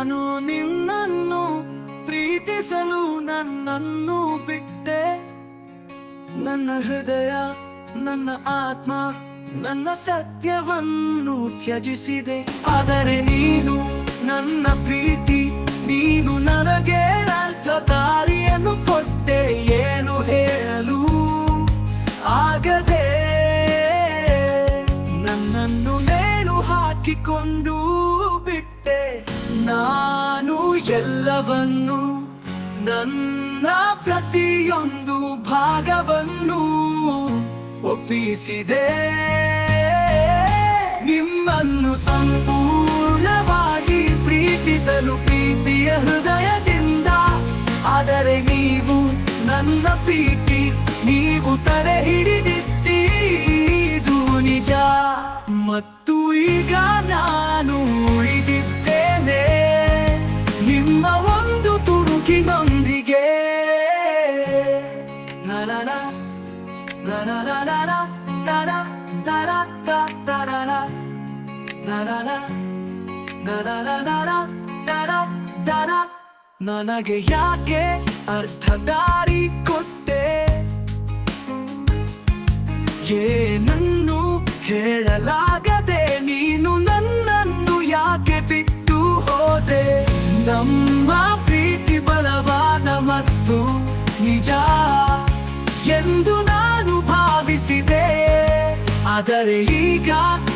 ನಾನು ನಿನ್ನನ್ನು ಪ್ರೀತಿಸಲು ನನ್ನನ್ನು ಬಿಟ್ಟೆ. ನನ್ನ ಹೃದಯ, ನನ್ನ ಆತ್ಮ, ನನ್ನ ಸತ್ಯವನ್ನು ತ್ಯಜಿಸಿದೆ. ಆದರೆ ನೀನು ನನ್ನ ಪ್ರೀತಿ, ನೀನು ನನಗೆ ಅರ್ಥ ದಾರಿಯನ್ನು ಕೊಟ್ಟೆ. ಏನು ಹೇಳಲು ಆಗದೆ ನನ್ನನ್ನು ನೇಣು ಹಾಕಿಕೊಂಡು ನಾನು ಎಲ್ಲವನ್ನು, ನನ್ನ ಪ್ರತಿಯೊಂದು ಭಾಗವನ್ನು ಒಪ್ಪಿಸಿದೆ. ನಿಮ್ಮನ್ನು ಸಂಪೂರ್ಣವಾಗಿ ಪ್ರೀತಿಸಲು ಪ್ರೀತಿಯ ಹೃದಯದಿಂದ, ಆದರೆ ನೀವು ನನ್ನ ಪ್ರೀತಿ, ನೀವು ತರೆ ಹಿಡಿದಿದ್ದೀದು ನಿಜ. ಮತ್ತು ಈಗ ನಾನು ನನಗೆ ಯಾಕೆ ಅರ್ಧ ದಾರಿ ಕೊಟ್ಟೆ? ಏನನ್ನು ಹೇಳಲಾಗದೆ ನೀನು ನನ್ನನ್ನು ಯಾಕೆ ಬಿಟ್ಟು ಹೋದೆ? ನಮ್ಮ ಆದರೆ ಈಗ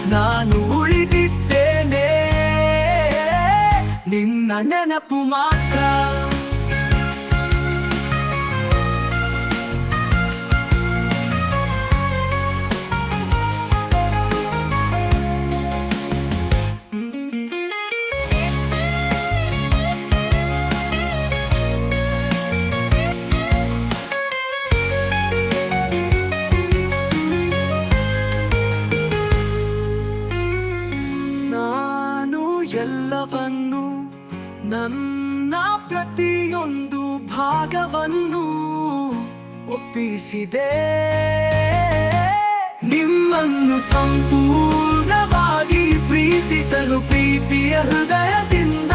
ನಾನು ಉಳಿದಿದ್ದೇನೆ. ನಿನ್ನ ನೆನಪು ಮಾತ್ರ. ಎಲ್ಲವನ್ನು ನನ್ನ ಪ್ರತಿಯೊಂದು ಭಾಗವನ್ನು ಒಪ್ಪಿಸಿದೆ. ನಿಮ್ಮನ್ನು ಸಂಪೂರ್ಣವಾಗಿ ಪ್ರೀತಿಸಲು ಪ್ರೀತಿಯ ಹೃದಯದಿಂದ,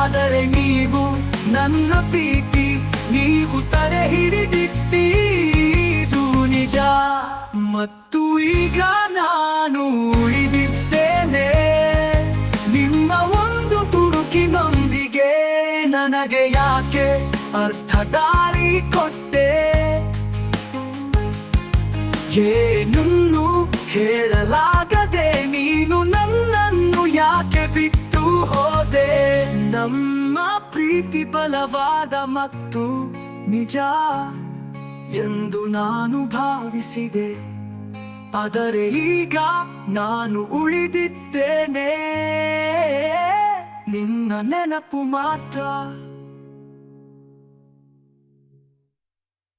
ಆದರೆ ನೀವು ನನ್ನ ಪ್ರೀತಿ, ನೀವು ತಲೆ ಹಿಡಿದಿದ್ದೀದು ನಿಜ. ಮತ್ತು ಈಗ ಅರ್ಥ ದಾರಿ ಕೊಟ್ಟೆ. ಏನನ್ನು ಹೇಳಲಾಗದೆ ನೀನು ನನ್ನನ್ನು ಯಾಕೆ ಬಿಟ್ಟು ಹೋದೆ? ನಮ್ಮ ಪ್ರೀತಿ ಬಲವಾದ ಮತ್ತು ನಿಜ ಎಂದು ನಾನು ಭಾವಿಸಿದೆ. ಆದರೆ ಈಗ ನಾನು ಉಳಿದಿದ್ದೇನೆ. ನಿನ್ನ ನೆನಪು ಮಾತ್ರ.